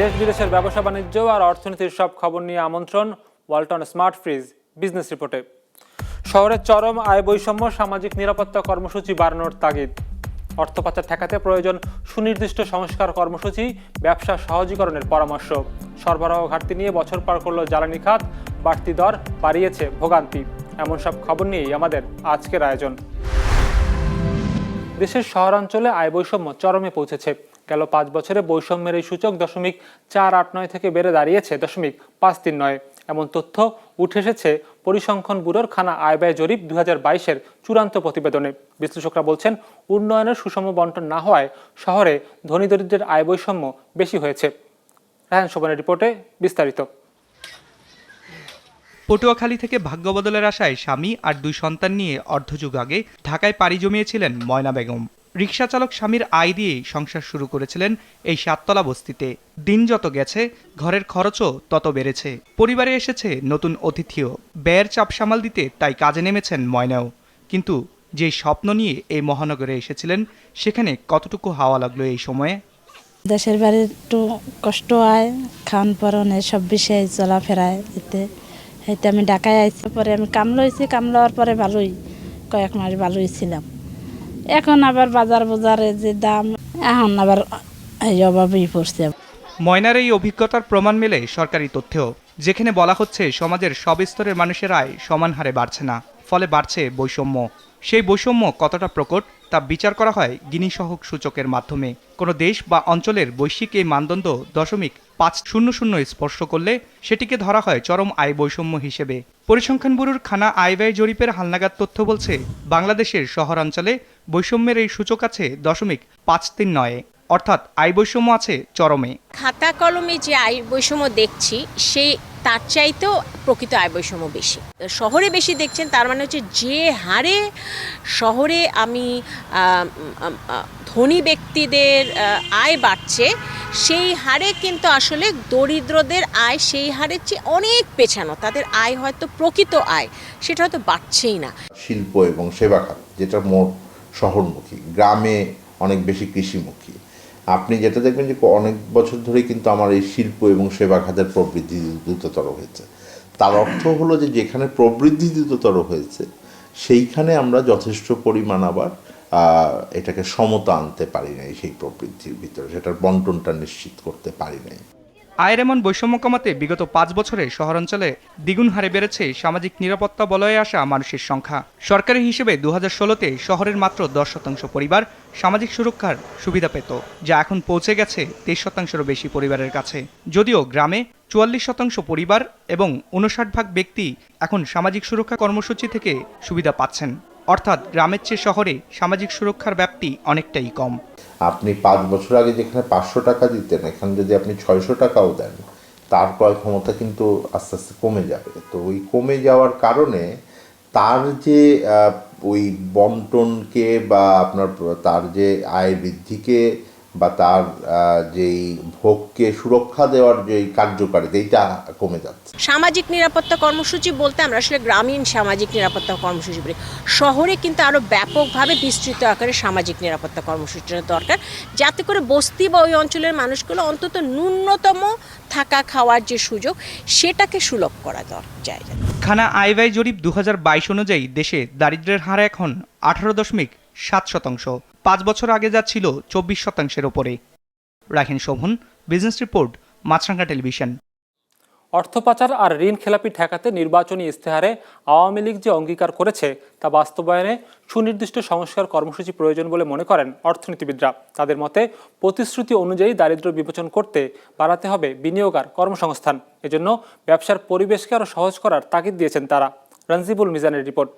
দেশ বিদেশের ব্যবসা বাণিজ্য আর অর্থনীতির সব খবর নিয়ে আমন্ত্রণ ওয়ালটন স্মার্ট ফ্রিজ বিজনেস রিপোর্টে। শহরের চরম আয় বৈষম্য সামাজিক নিরাপত্তা কর্মসূচি বাড়ানোর তাগিদ। অর্থ পাচার ঠেকাতে প্রয়োজন সুনির্দিষ্ট সংস্কার কর্মসূচি, ব্যবসা সহজীকরণের পরামর্শ। সরবরাহ ঘাটতি নিয়ে বছর পার করল জ্বালানি খাত, বাড়তি দর বাড়িয়েছে ভোগান্তি। এমন সব খবর নিয়েই আমাদের আজকের আয়োজন। দেশের শহরাঞ্চলে আয় বৈষম্য চরমে পৌঁছেছে। গেল পাঁচ বছরে বৈষম্যের এই সূচক দশমিক চার আট নয় থেকে বেড়ে দাঁড়িয়েছে, দশমিক পাঁচ তিন নয়। এমন তথ্য উঠে এসেছে পরিসংখ্যান ব্যুরোর খানা আয় ব্যয় জরিপ দু হাজার বাইশের চূড়ান্ত প্রতিবেদনে। বিশ্লেষকরা বলছেন, উন্নয়নের সুষম বন্টন না হওয়ায় শহরে ধনী দরিদ্রের আয় বৈষম্য বেশি হয়েছে। রায়ন শোভনের রিপোর্টে বিস্তারিত। পটুয়াখালী থেকে ভাগ্য বদলের আশায় স্বামী আর দুই সন্তান নিয়ে অর্ধযুগ আগে ঢাকায় পাড়ি জমিয়েছিলেন ময়না বেগম। রিক্সা চালক স্বামীর আয় দিয়েই সংসার শুরু করেছিলেন এই সাততলা বস্তিতে। দিন যত গেছে, ঘরের খরচও তত বেড়েছে। পরিবারে এসেছে নতুন অতিথিও। ব্যয়ের চাপ সামাল দিতে তাই কাজে নেমেছেন ময়নাও। কিন্তু যে স্বপ্ন নিয়ে এই মহানগরে এসেছিলেন, সেখানে কতটুকু হাওয়া লাগল এই সময়ে? দেশের বাড়ি একটু কষ্ট হয় খাওয়ান পরন সব বিষয়ে চলাফেরায় এতে। এতে আমি ঢাকায় আইছি, পরে আমি কাম লইছি কাম লওয়ার পরে ভালোই, কয়েক মাস ভালোই ছিলাম। এখন আবার বাজার বাজারে যে দাম, এখন আবার অভাবেই পড়ছে। ময়নার এই অভিজ্ঞতার প্রমাণ মেলে সরকারি তথ্যেও, যেখানে বলা হচ্ছে সমাজের সব স্তরের মানুষের আয় সমান হারে বাড়ছে না, ফলে বাড়ছে বৈষম্য। সেই বৈষম্য কতটা প্রকট তা বিচার করা হয় গিনি সহক সূচকের মাধ্যমে। কোনো দেশ বা অঞ্চলের বৈশ্বিক এই মানদণ্ড দশমিক পাঁচ শূন্য শূন্য স্পর্শ করলে সেটিকে ধরা হয় চরম আয় বৈষম্য হিসেবে। পরিসংখ্যান ব্যুরোর খানা আয় ব্যয় জরিপের হালনাগাদ তথ্য বলছে, বাংলাদেশের শহরাঞ্চলে বৈষম্যের এই সূচক আছে দশমিক পাঁচ তিন নয়ে, অর্থাৎ আয় বৈষম্য আছে চরমে। খাতা কলমে যে আয় বৈষম্য দেখছি, সেই তার চাইতেও প্রকৃত আয় বৈষম্য বেশি। শহরে বেশি দেখছেন, তার মানে হচ্ছে যে হারে শহরে আমি ধনী ব্যক্তিদের আয় বাড়ছে, সেই হারে কিন্তু আসলে দরিদ্রদের আয় সেই হারের চেয়ে অনেক পেছানো। তাদের আয় হয়তো প্রকৃত আয়, সেটা হয়তো বাড়ছেই না। শিল্প এবং সেবা খাত, যেটা মোট শহরমুখী, গ্রামে অনেক বেশি কৃষিমুখী। আপনি যেটা দেখবেন যে অনেক বছর ধরে কিন্তু আমার এই শিল্প এবং সেবা খাতের প্রবৃদ্ধি দ্রুততর হয়েছে। তার অর্থ হলো যে যেখানে প্রবৃদ্ধি দ্রুততর হয়েছে, সেইখানে আমরা যথেষ্ট পরিমাণ আবার এটাকে সমতা আনতে পারি নাই সেই প্রবৃদ্ধির ভিতরে, সেটার বন্টনটা নিশ্চিত করতে পারি নাই। আয়ের এমন বৈষম্য কমাতে বিগত পাঁচ বছরে শহরাঞ্চলে দ্বিগুণ হারে বেড়েছে সামাজিক নিরাপত্তা বলয়ে আসা মানুষের সংখ্যা। সরকারি হিসেবে দু হাজার ষোলোতে শহরের মাত্র দশ শতাংশ পরিবার সামাজিক সুরক্ষার সুবিধা পেত, যা এখন পৌঁছে গেছে তেইশ শতাংশেরও বেশি পরিবারের কাছে। যদিও গ্রামে চুয়াল্লিশ শতাংশ পরিবার এবং উনষাট ভাগ ব্যক্তি এখন সামাজিক সুরক্ষা কর্মসূচি থেকে সুবিধা পাচ্ছেন। অর্থাৎ গ্রামের চেয়ে শহরে সামাজিক সুরক্ষার ব্যাপ্তি অনেকটাই কম। আপনি পাঁচ বছর আগে যেখানে পাঁচশো টাকা দিতেন, এখানে যদি আপনি ছয়শো টাকাও দেন, তার ক্রয় ক্ষমতা কিন্তু আস্তে আস্তে কমে যাবে। তো ওই কমে যাওয়ার কারণে তার যে ওই বন্টনকে বা আপনার তার যে আয় বৃদ্ধিকে বা তার যেই ভোগকে সুরক্ষা দেওয়ার যেই কার্যকারিতা এইটা কমে যাচ্ছে। সামাজিক নিরাপত্তা কর্মসূচি বলতে আমরা আসলে গ্রামীণ সামাজিক নিরাপত্তা কর্মসূচি বলি। শহরে কিন্তু আরও ব্যাপকভাবে বিস্তৃত আকারে সামাজিক নিরাপত্তা কর্মসূচির দরকার। যাতে করে বস্তি বা ওই অঞ্চলের মানুষগুলো অন্তত ন্যূনতম থাকা খাওয়ার যে সুযোগ সেটাকে সুলভ করা দরকার যায় খানা আয় ব্যয় জরিপ দু হাজার বাইশ অনুযায়ী দেশে দারিদ্র্যের হার এখন আঠারো দশমিক সাত শতাংশ। পাঁচ বছর আগে যা ছিল চব্বিশ শতাংশের ওপরে। রাখেন Shovon, business report, Maasranga television. অর্থ পাচার আর ঋণ খেলাপি ঠেকাতে নির্বাচনী ইস্তেহারে আওয়ামী লীগ যে অঙ্গীকার করেছে, তা বাস্তবায়নে সুনির্দিষ্ট সংস্কার কর্মসূচি প্রয়োজন বলে মনে করেন অর্থনীতিবিদরা। তাদের মতে, প্রতিশ্রুতি অনুযায়ী দারিদ্র্য বিবেচন করতে বাড়াতে হবে বিনিয়োগ আর কর্মসংস্থান। এজন্য ব্যবসার পরিবেশকে আরও সহজ করার তাগিদ দিয়েছেন তারা। রঞ্জিবুল মিজানের রিপোর্ট।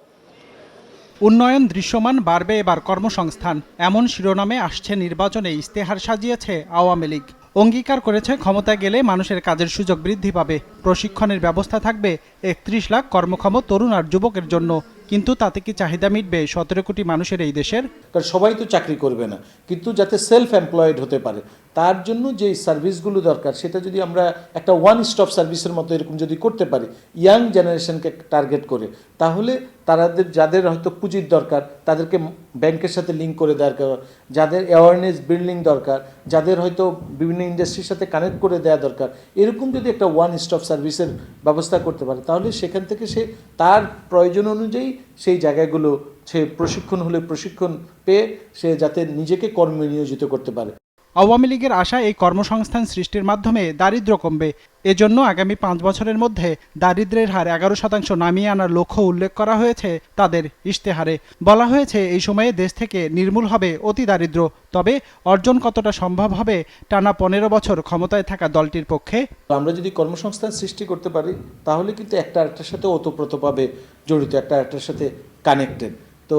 উন্নয়ন দৃশ্যমান বাড়বে এবার কর্মসংস্থান। এমন শিরোনামে আসছে নির্বাচনে ইস্তেহার সাজিয়েছে আওয়ামী লীগ। অঙ্গীকার করেছে ক্ষমতায় গেলে মানুষের কাজের সুযোগ বৃদ্ধি পাবে। প্রশিক্ষণের ব্যবস্থা থাকবে একত্রিশ লাখ কর্মক্ষম তরুণ আর যুবকের জন্য। কিন্তু তাতে কি চাহিদা মিটবে? সতেরো কোটি মানুষের এই দেশের। কারণ সবাই তো চাকরি করবে না। কিন্তু যাতে সেলফ এমপ্লয়েড হতে পারে তার জন্য যে সার্ভিসগুলো দরকার সেটা যদি আমরা একটা ওয়ান স্টপ সার্ভিসের মতো এরকম যদি করতে পারি ইয়াং জেনারেশনকে টার্গেট করে তাহলে তাদের যাদের হয়তো পুঁজির দরকার তাদেরকে ব্যাংকের সাথে লিঙ্ক করে দরকার, যাদের অ্যাওয়ারনেস বিল্ডিং দরকার যাদের হয়তো বিভিন্ন ইন্ডাস্ট্রির সাথে কানেক্ট করে দেওয়া দরকার এরকম যদি একটা ওয়ান স্টপ সার্ভিসের ব্যবস্থা করতে পারে তাহলে সেখান থেকে সে তার প্রয়োজন অনুযায়ী সেই জায়গাগুলো সে প্রশিক্ষণ হলে প্রশিক্ষণ পেয়ে সে যাতে নিজেকে কর্মে নিয়োজিত করতে পারে। আওয়ামী লীগের আশা এই কর্মসংস্থান সৃষ্টির মাধ্যমে দারিদ্র্য কমবে। এজন্য আগামী পাঁচ বছরের মধ্যে দারিদ্র্যের হার এগারো শতাংশ নামিয়ে আনার লক্ষ্য উল্লেখ করা হয়েছে তাদের ইশতেহারে। বলা হয়েছে, এই সময়ে দেশ থেকে নির্মূল হবে অতি দারিদ্র্য, তবে অর্জন কতটা সম্ভব হবে টানা পনেরো বছর ক্ষমতায় থাকা দলটির পক্ষে? আমরা যদি কর্মসংস্থান সৃষ্টি করতে পারি, তাহলে কিন্তু একটা আরেকটার সাথে ওতপ্রোতভাবে জড়িত, একটা আরেকটার সাথে কানেক্টেড তো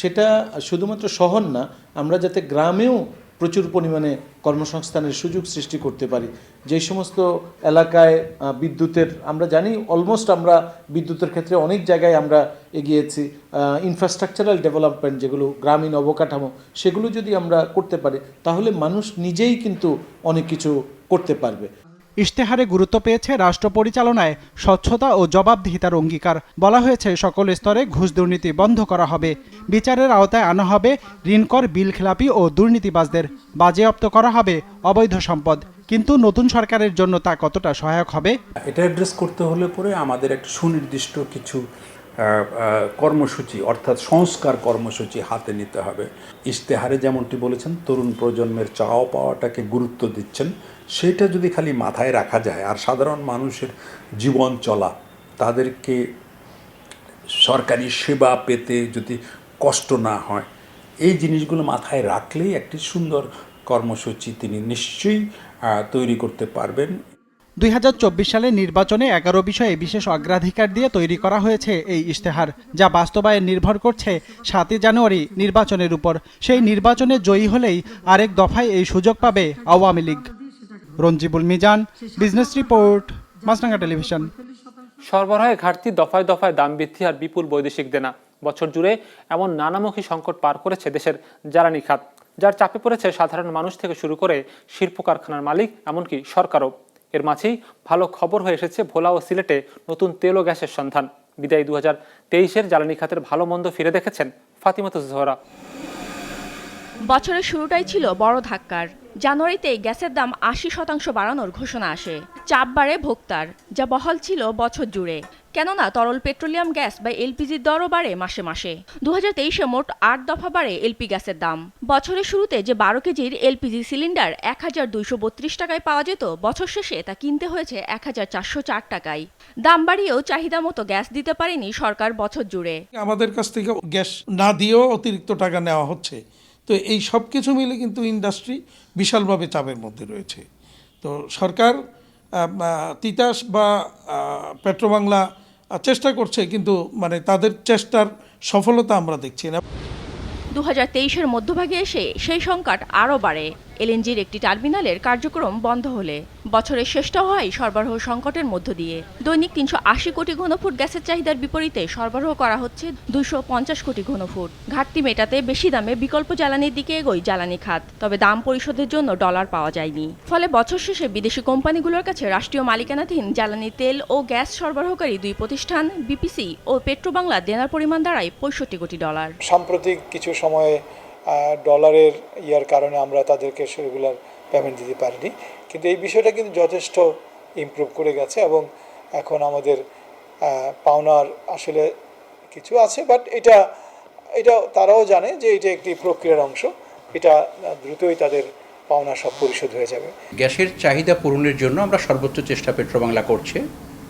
সেটা শুধুমাত্র শহর না, আমরা যাতে গ্রামেও প্রচুর পরিমাণে কর্মসংস্থানের সুযোগ সৃষ্টি করতে পারি। যে সমস্ত এলাকায় বিদ্যুতের আমরা জানি অলমোস্ট আমরা বিদ্যুতের ক্ষেত্রে অনেক জায়গায় আমরা এগিয়েছি। ইনফ্রাস্ট্রাকচারাল ডেভেলপমেন্ট যেগুলো, গ্রামীণ অবকাঠামো, সেগুলো যদি আমরা করতে পারি, তাহলে মানুষ নিজেই কিন্তু অনেক কিছু করতে পারবে। ইশতেহারে গুরুত্ব পেয়েছে রাষ্ট্র পরিচালনায় স্বচ্ছতা ও জবাবদিহিতার অঙ্গীকার। বলা হয়েছে, সকল স্তরে ঘুষ দুর্নীতি বন্ধ করা হবে। বিচারের আওতায় আনা হবে ঋণকর বিল খেলাপি ও দুর্নীতিবাজদের। বাজেয়াপ্ত করা হবে অবৈধ সম্পদ। কিন্তু নতুন সরকারের জন্য তা কতটা সহায়ক হবে? এটা অ্যাড্রেস করতে হলে পরে আমাদের একটা সুনির্দিষ্ট কিছু কর্মসূচি, অর্থাৎ সংস্কার কর্মসূচি হাতে নিতে হবে। ইশতেহারে যেমনটি বলেছেন, তরুণ প্রজন্মের চাওয়া পাওয়াটাকে গুরুত্ব দিচ্ছেন। সেটা যদি খালি মাথায় রাখা যায় আর সাধারণ মানুষের জীবন চলা, তাদেরকে সরকারি সেবা পেতে যদি কষ্ট না হয়, এই জিনিসগুলো মাথায় রাখলেই একটি সুন্দর কর্মসূচি তিনি নিশ্চয়ই তৈরি করতে পারবেন। দুই হাজার চব্বিশ সালে নির্বাচনে এগারো বিষয়ে বিশেষ অগ্রাধিকার দিয়ে তৈরি করা হয়েছে এই ইশতেহার, যা বাস্তবায়ন নির্ভর করছে সাতই জানুয়ারি নির্বাচনের উপর। সেই নির্বাচনে জয়ী হলেই আরেক দফায় এই সুযোগ পাবে Awami League. Ranjibul Mizan business report Maasranga television. সরবরাহে ঘাটতি দফায় দফায় দাম বৃদ্ধি আর বিপুল বৈদেশিক দেনা। বছর জুড়ে এমন নানামুখী সংকট পার করেছে দেশের জ্বালানি খাত যার চাপে পড়েছে সাধারণ মানুষ থেকে শুরু করে শিল্প কারখানার মালিক এমনকি সরকারও। এর মাঝেই ভালো খবর হয়ে এসেছে ভোলা ও সিলেটে নতুন তেল ও গ্যাসের সন্ধান। বিদায় দু হাজার তেইশের জ্বালানি খাতের ভালো মন্দ ফিরে দেখেছেন ফাতিমাত জোহরা বছরের শুরুটাই ছিল বড় ধাক্কার। জানুয়ারিতে গ্যাসের দাম আশি শতাংশ বাড়ানোর ঘোষণা আসে। চাপ বাড়ে ভোক্তার, যা বহাল ছিল বছর জুড়ে। কেননা তরল পেট্রোলিয়াম গ্যাস বা এলপিজির দরও বাড়ে মাসে মাসে। দু হাজার তেইশে মোট আট দফা বাড়ে এলপি গ্যাসের দাম। বছরের শুরুতে যে বারো কেজির এলপিজি সিলিন্ডার এক হাজার দুইশো বত্রিশ টাকায় পাওয়া যেত, বছর শেষে তা কিনতে হয়েছে এক হাজার চারশো চার টাকায়। দাম বাড়িয়েও চাহিদা মতো গ্যাস দিতে পারেনি সরকার বছর জুড়ে। আমাদের কাছ থেকে গ্যাস না দিয়েও অতিরিক্ত টাকা নেওয়া হচ্ছে। তো এই সব কিছু মিলে কিন্তু ইন্ডাস্ট্রি বিশালভাবে চাপের মধ্যে রয়েছে। তো সরকার তিতাস বা পেট্রোবাংলা চেষ্টা করছে কিন্তু মানে তাদের চেষ্টার সফলতা আমরা দেখছি না। দু হাজার মধ্যভাগে এসে সেই সংকট আরও বাড়ে। এলএনজির একটি টার্মিনালের কার্যক্রম বন্ধ হলে বছরের শেষটা হয় সরবরাহ সংকটের মধ্য দিয়ে। দৈনিক তিনশো আশি কোটি ঘনফুট গ্যাসের চাহিদার বিপরীতে সরবরাহ করা হচ্ছে দুশো পঞ্চাশ কোটি ঘনফুট। ঘাটতি মেটাতে বেশি দামে বিকল্প জ্বালানির দিকে এগোয় জ্বালানি খাত, তবে দাম পরিশোধের জন্য ডলার পাওয়া যায়নি। ফলে বছর শেষে বিদেশি কোম্পানিগুলোর কাছে রাষ্ট্রীয় মালিকানাধীন জ্বালানি, তেল ও গ্যাস সরবরাহকারী দুই প্রতিষ্ঠান, বিপিসি ও পেট্রোবাংলা দেনার পরিমাণ দাঁড়ায় পঁয়ষট্টি কোটি ডলার। সাম্প্রতিক কিছু সময়ে ডলারের ইয়ার কারণে আমরা তাদেরকে রেগুলার পেমেন্ট দিতে পারিনি। কিন্তু এই বিষয়টা কিন্তু যথেষ্ট ইমপ্রুভ করে গেছে এবং এখন আমাদের পাওনার আসলে কিছু আছে বাট এটা এটা তারাও জানে যে এটা একটি প্রক্রিয়ার অংশ। এটা দ্রুতই তাদের পাওনা সব পরিশোধ হয়ে যাবে। গ্যাসের চাহিদা পূরণের জন্য আমরা সর্বোচ্চ চেষ্টা পেট্রোবাংলা করছে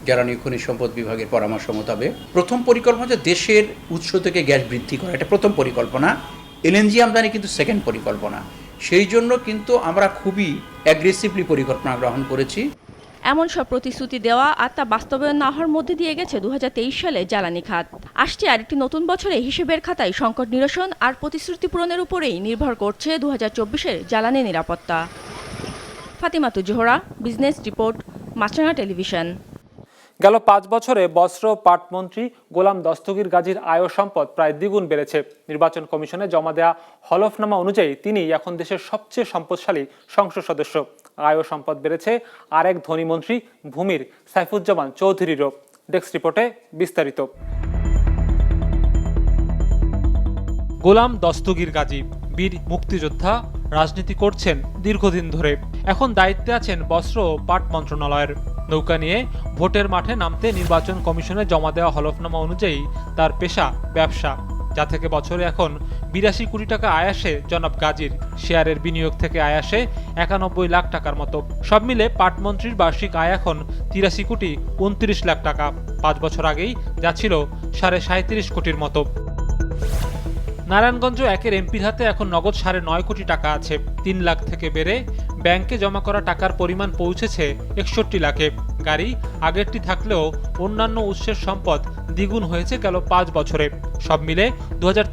জ্বালানি খনিজ সম্পদ বিভাগের পরামর্শ মোতাবেক। প্রথম পরিকল্পনা হচ্ছে দেশের উৎস থেকে গ্যাস বৃদ্ধি করা। এটা প্রথম পরিকল্পনা। এলএনজি আমদানি কিন্তু সেকেন্ড পরিকল্পনা। সেই জন্য কিন্তু আমরা খুবই অ্যাগ্রেসিভলি পরিকল্পনা গ্রহণ করেছি। এমন সব প্রতিশ্রুতি দেওয়া আর তা বাস্তবায়ন না হওয়ার মধ্যে দিয়ে গেছে দু হাজার তেইশ সালে জ্বালানি খাত। আসছে আরেকটি নতুন বছরে হিসেবের খাতায় সংকট নিরসন আর প্রতিশ্রুতি পূরণের উপরেই নির্ভর করছে দু হাজার জ্বালানি নিরাপত্তা। Fatimatu Zohra business report Maasranga television গেল পাঁচ বছরে বস্ত্র পাট মন্ত্রী গোলাম দস্তগীর গাজীর আয় সম্পদ প্রায় দ্বিগুণ বেড়েছে। নির্বাচন কমিশনে জমা দেওয়া হলফনামা অনুযায়ী তিনি এখন দেশের সবচেয়ে সম্পদশালী সংসদ সদস্য। আয় সম্পদ বেড়েছে আরেক ধনী মন্ত্রী ভূমির সাইফুজ্জামান চৌধুরীরও। ডেস্ক রিপোর্টে বিস্তারিত। গোলাম দস্তগীর গাজী, বীর মুক্তিযোদ্ধা, রাজনীতি করছেন দীর্ঘদিন ধরে। এখন দায়িত্বে আছেন বস্ত্র ও পাট মন্ত্রণালয়ের। নৌকা নিয়ে ভোটের মাঠে নামতে নির্বাচন কমিশনে জমা দেওয়া হলফনামা অনুযায়ী তার পেশা, ব্যবসা। যা থেকে বছরে এখন বিরাশি কোটি টাকা আয় আসে জনাব গাজীর। শেয়ারের বিনিয়োগ থেকে আয় আসে একানব্বই লাখ টাকার মতো। সব মিলে পাটমন্ত্রীর বার্ষিক আয় এখন তিরাশি কোটি উনত্রিশ লাখ টাকা। পাঁচ বছর আগেই যা ছিল সাড়ে সাঁত্রিশ কোটির মতো। নারায়ণগঞ্জ একের এমপির হাতে এখন নগদ সাড়ে নয় কোটি টাকা আছে। তিন লাখ থেকে বেড়ে ব্যাংকে জমা করা টাকার পরিমাণ পৌঁছেছে একষট্টি লাখে। গাড়ি আগেরটি থাকলেও অন্যান্য উৎসের সম্পদ দ্বিগুণ হয়েছে গেল পাঁচ বছরে। সব মিলে দু হাজার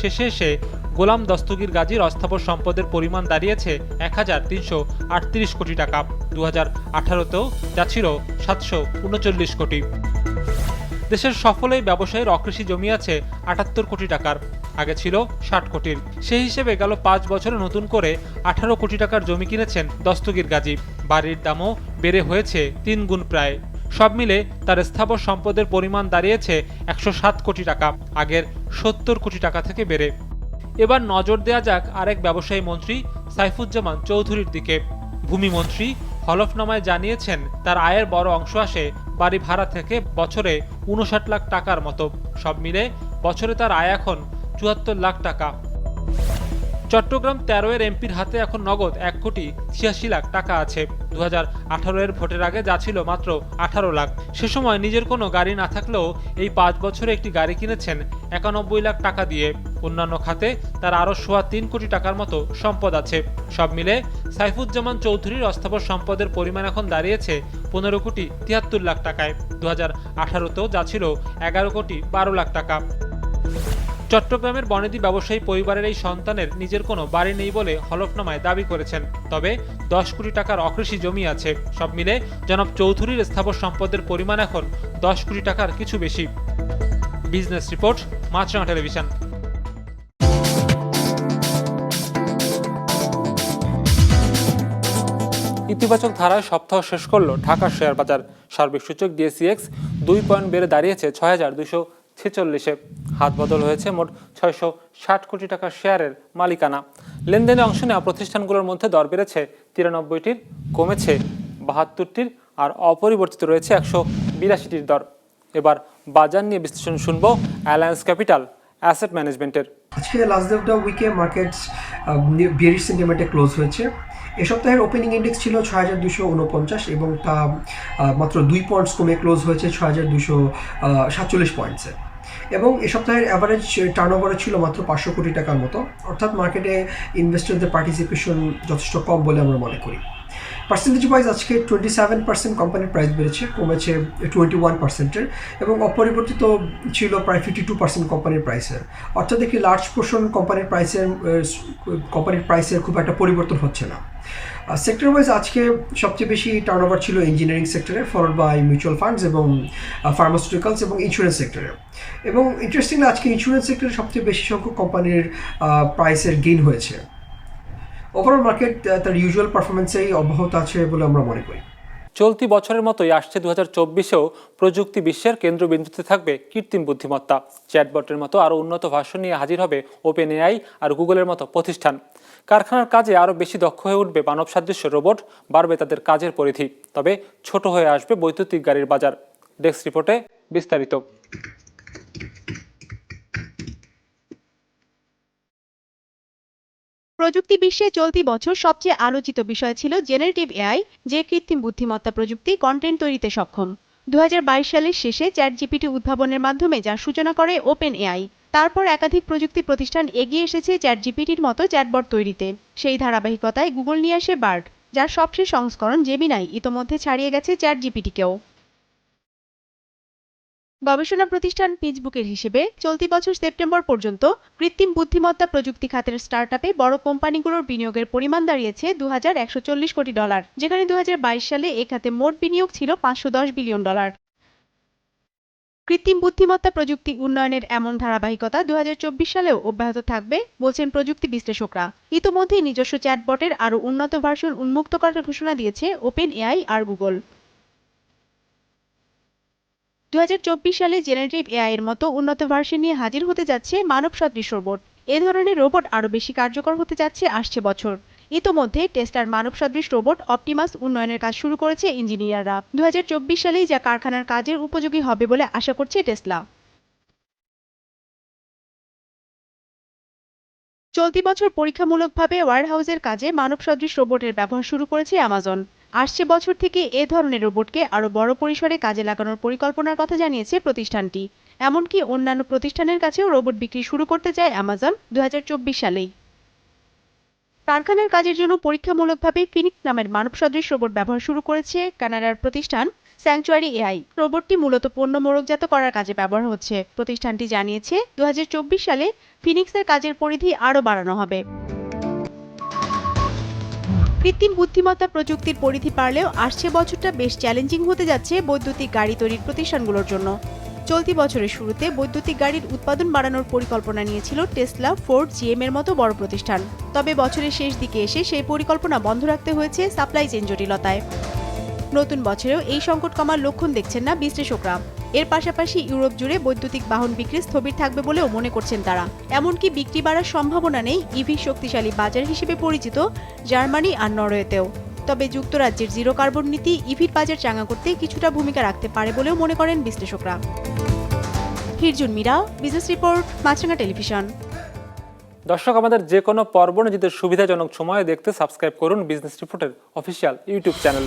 শেষে এসে গোলাম দস্তগীর গাজীর অস্থাবর সম্পদের পরিমাণ দাঁড়িয়েছে এক হাজার তিনশো আটত্রিশ কোটি টাকা। দু হাজার আঠারোতেও যা ছিল সাতশো উনচল্লিশ কোটি। দেশের সফল এই ব্যবসায়ীর অকৃষি জমি আছে আটাত্তর কোটি টাকার। আগে ছিল ষাট কোটির। সেই হিসেবে গেল পাঁচ বছরে নতুন করে আঠারো কোটি টাকার জমি কিনেছেন দস্তগীর গাজী বাড়ির দামও বেড়ে হয়েছে তিন গুণ প্রায়। সব মিলে তার স্থাবর সম্পদের পরিমাণ দাঁড়িয়েছে একশো সাত কোটি টাকা, আগের সত্তর কোটি টাকা থেকে বেড়ে। এবার নজর দেয়া যাক আরেক ব্যবসায়ী মন্ত্রী সাইফুজ্জামান চৌধুরীর দিকে। ভূমিমন্ত্রী হলফনামায় জানিয়েছেন, তার আয়ের বড় অংশ আসে বাড়ি ভাড়া থেকে বছরে উনষাট লাখ টাকার মতো। সব মিলে বছরে তার আয় এখন চুয়াত্তর লাখ টাকা। চট্টগ্রাম তেরো এর এমপির হাতে এখন নগদ এক কোটি ছিয়াশি লাখ টাকা আছে। দু হাজার আঠারো এর ভোটের আগে যা ছিল মাত্র আঠারো লাখ। সে সময় নিজের কোনো গাড়ি না থাকলেও এই পাঁচ বছরে একটি গাড়ি কিনেছেন একানব্বই লাখ টাকা দিয়ে। অন্যান্য খাতে তার আরও সোয়া তিন কোটি টাকার মতো সম্পদ আছে। সব মিলে সাইফুজ্জামান চৌধুরীর অস্থাবর সম্পদের পরিমাণ এখন দাঁড়িয়েছে পনেরো কোটি তিয়াত্তর লাখ টাকায়। দু হাজার আঠারোতেও যা ছিল এগারো কোটি বারো লাখ টাকা। চট্টগ্রামের বনেদি ব্যবসায়ী পরিবারের এই সন্তানের নিজের কোনো বাড়ি নেই বলে হলফনামায় দাবি করেছেন। তবে দশ কোটি টাকার অকৃষি জমি আছে। সব মিলে জনাব চৌধুরীর স্থাবর সম্পদের পরিমাণ এখন দশ কোটি টাকার কিছু বেশি। Business report, Maasranga television. ইতিবাচক ধারায় সপ্তাহ শেষ করল ঢাকার শেয়ার বাজার সার্বিক সূচক ডিএসিএক্স দুই পয়েন্ট বেড়ে দাঁড়িয়েছে ছয় হাজার দুশো ছেচল্লিশে হাত বদল হয়েছে মোট ছয়শো ষাট কোটি টাকার শেয়ারের মালিকানা। লেনদেনে অংশ নেওয়া প্রতিষ্ঠানগুলোর মধ্যে দর বেড়েছে, তিরানব্বইটির কমেছে, বাহাত্তরটির আর অপরিবর্তিত রয়েছে একশো বিরাশিটির দর। এবার বাজার নিয়ে বিশ্লেষণ শুনব অ্যালায়েন্স ক্যাপিটাল অ্যাসেট ম্যানেজমেন্টের। আজকে লাস্ট ডে দ্য উইকে মার্কেটস বিয়ারিশ সেন্টিমেন্টে ক্লোজ হয়েছে। এ সপ্তাহের ওপেনিং ইন্ডেক্স ছিল ছয় হাজার দুশো উনপঞ্চাশ এবং তা মাত্র দুই পয়েন্টস কমে ক্লোজ হয়েছে ছয় হাজার দুশো সাতচল্লিশ পয়েন্টসে এবং এ সপ্তাহের অ্যাভারেজ টার্ন ছিল মাত্র পাঁচশো কোটি টাকার মতো। অর্থাৎ মার্কেটে ইনভেস্টরদের পার্টিসিপেশন যথেষ্ট কম বলে আমরা মনে করি। পার্সেন্টেজ ওয়াইজ আজকে টোয়েন্টি সেভেন পার্সেন্ট কোম্পানির প্রাইস বেড়েছে, কমেছে টোয়েন্টি ওয়ান পার্সেন্টের এবং অপরিবর্তিত ছিল প্রায় ফিফটি টু পার্সেন্ট কোম্পানির প্রাইসের অর্থাৎ দেখি লার্জ পোর্শন কোম্পানির প্রাইসের কোম্পানির প্রাইসের খুব একটা পরিবর্তন হচ্ছে না। সেক্টর ওয়াইজ আজকে সবচেয়ে বেশি টার্ন ওভার ছিল ইঞ্জিনিয়ারিং সেক্টরে ফলোড বাই মিউচুয়াল ফান্ডস এবং ফার্মাসিউটিক্যালস এবং ইন্স্যুরেন্স সেক্টরে এবং ইন্টারেস্টিংলি আজকে ইন্স্যুরেন্স সেক্টরে সবচেয়ে বেশি সংখ্যক কোম্পানির প্রাইসের গেইন হয়েছে। ওভারঅল মার্কেট তার ইউজুয়াল পারফরমেন্সেই অব্যাহত আছে বলে আমরা মনে করি। চলতি বছরের মতোই আসছে দু হাজার চব্বিশেও প্রযুক্তি বিশ্বের কেন্দ্রবিন্দুতে থাকবে কৃত্রিম বুদ্ধিমত্তা। চ্যাটবটের মতো আরও উন্নত ভাষণ নিয়ে হাজির হবে ওপেন এআই আর গুগলের মতো প্রতিষ্ঠান। কারখানার কাজে আরও বেশি দক্ষ হয়ে উঠবে মানব সাদৃশ্য রোবট, বাড়বে তাদের কাজের পরিধি। তবে ছোট হয়ে আসবে বৈদ্যুতিক গাড়ির বাজার। ডেস্ক রিপোর্টে বিস্তারিত। প্রযুক্তি বিশ্বে চলতি বছর সবচেয়ে আলোচিত বিষয় ছিল জেনারেটিভ এআই, যে কৃত্রিম বুদ্ধিমত্তা প্রযুক্তি কন্টেন্ট তৈরিতে সক্ষম। দু হাজার বাইশ সালের শেষে চ্যাট জিপিটি উদ্ভাবনের মাধ্যমে যার সূচনা করে ওপেন এআই তারপর একাধিক প্রযুক্তি প্রতিষ্ঠান এগিয়ে এসেছে চ্যাট জিপিটির মতো চ্যাটবট তৈরিতে। সেই ধারাবাহিকতায় গুগল নিয়ে আসে বার্ড, যার সবশেষ সংস্করণ জেমিনাই ইতোমধ্যে ছাড়িয়ে গেছে চ্যাট জিপিটিকেও গবেষণা প্রতিষ্ঠান পিচবুকের হিসেবে চলতি বছর সেপ্টেম্বর পর্যন্ত কৃত্রিম বুদ্ধিমত্তা প্রযুক্তি খাতের স্টার্টআপে বড় কোম্পানিগুলোর বিনিয়োগের পরিমাণ দাঁড়িয়েছে দু হাজার একশো চল্লিশ কোটি ডলার, যেখানে দু হাজার বাইশ সালে এ খাতে মোট বিনিয়োগ ছিল পাঁচশো দশ বিলিয়ন ডলার। কৃত্রিম বুদ্ধিমত্তা প্রযুক্তি উন্নয়নের এমন ধারাবাহিকতা দু হাজার চব্বিশ সালেও অব্যাহত থাকবে, বলছেন প্রযুক্তি বিশ্লেষকরা। ইতোমধ্যেই নিজস্ব চ্যাটবটের আরও উন্নত ভার্সন উন্মুক্ত করার ঘোষণা দিয়েছে ওপেন এআই আর গুগল দু হাজার চব্বিশ সালে জেনারেটিভ এআই এর মতো উন্নত ভার্সন নিয়ে হাজির হতে যাচ্ছে মানব সদৃশ রোবট। এ ধরনের রোবট আরও বেশি কার্যকর হতে যাচ্ছে আসছে বছর। ইতোমধ্যে টেস্টার মানব সদৃশ রোবট অপটিমাস উন্নয়নের কাজ শুরু করেছে ইঞ্জিনিয়াররা। দু হাজার চব্বিশ সালেই যা কারখানার কাজের উপযোগী হবে বলে আশা করছে টেসলা। চলতি বছর পরীক্ষামূলকভাবে ওয়ারহাউসের কাজে মানব সদৃশ রোবটের ব্যবহার শুরু করেছে অ্যামাজন আসছে বছর থেকে এ ধরনের রোবটকে আরও বড় পরিসরে কাজে লাগানোর পরিকল্পনার কথা জানিয়েছে প্রতিষ্ঠানটি। এমনকি অন্যান্য প্রতিষ্ঠানের কাছেও রোবট বিক্রি শুরু করতে চায় অ্যামাজন দু হাজার চব্বিশ সালেই। কারখানার কাজের জন্য পরীক্ষামূলকভাবে ফিনিক্স নামের মানব সদৃশ রোবট ব্যবহার শুরু করেছে কানাডার প্রতিষ্ঠান স্যাংচুয়ারি এআই। রোবটটি মূলত পণ্য মোড়কজাত করার কাজে ব্যবহার হচ্ছে। প্রতিষ্ঠানটি জানিয়েছে দু হাজার চব্বিশ সালে ফিনিক্সের কাজের পরিধি আরও বাড়ানো হবে। কৃত্রিম বুদ্ধিমত্তা প্রযুক্তির পরিধি পারলেও আসছে বছরটা বেশ চ্যালেঞ্জিং হতে যাচ্ছে বৈদ্যুতিক গাড়ি তৈরির প্রতিষ্ঠানগুলোর জন্য। চলতি বছরের শুরুতে বৈদ্যুতিক গাড়ির উৎপাদন বাড়ানোর পরিকল্পনা নিয়েছিল টেসলা, ফোর্ড, জিএম এর মতো বড় প্রতিষ্ঠান। তবে বছরের শেষ দিকে এসে সেই পরিকল্পনা বন্ধ রাখতে হয়েছে সাপ্লাই চেন জটিলতায়। নতুন বছরেও এই সংকট কমার লক্ষণ দেখছেন না বিশ্লেষকরা। এর পাশাপাশি ইউরোপ জুড়ে বৈদ্যুতিক বাহন বিক্রি স্থবির থাকবে বলেও মনে করছেন তারা। এমনকি বিক্রি বাড়ার সম্ভাবনা নেই ইভি শক্তিশালী বাজার হিসেবে পরিচিত জার্মানি আর নরওয়েতেও। তবে যুক্তরাজ্যের জিরো কার্বন নীতি ইভির বাজার চাঙা করতে কিছুটা ভূমিকা রাখতে পারে বলেও মনে করেন বিশ্লেষকরা। Hirjun Mira, business report Maasranga television. দর্শক, আমাদের যে কোনো পর্ব নিজেদের সুবিধাজনক সময়ে দেখতে সাবস্ক্রাইব করুন বিজনেস রিপোর্টের অফিসিয়াল ইউটিউব চ্যানেল।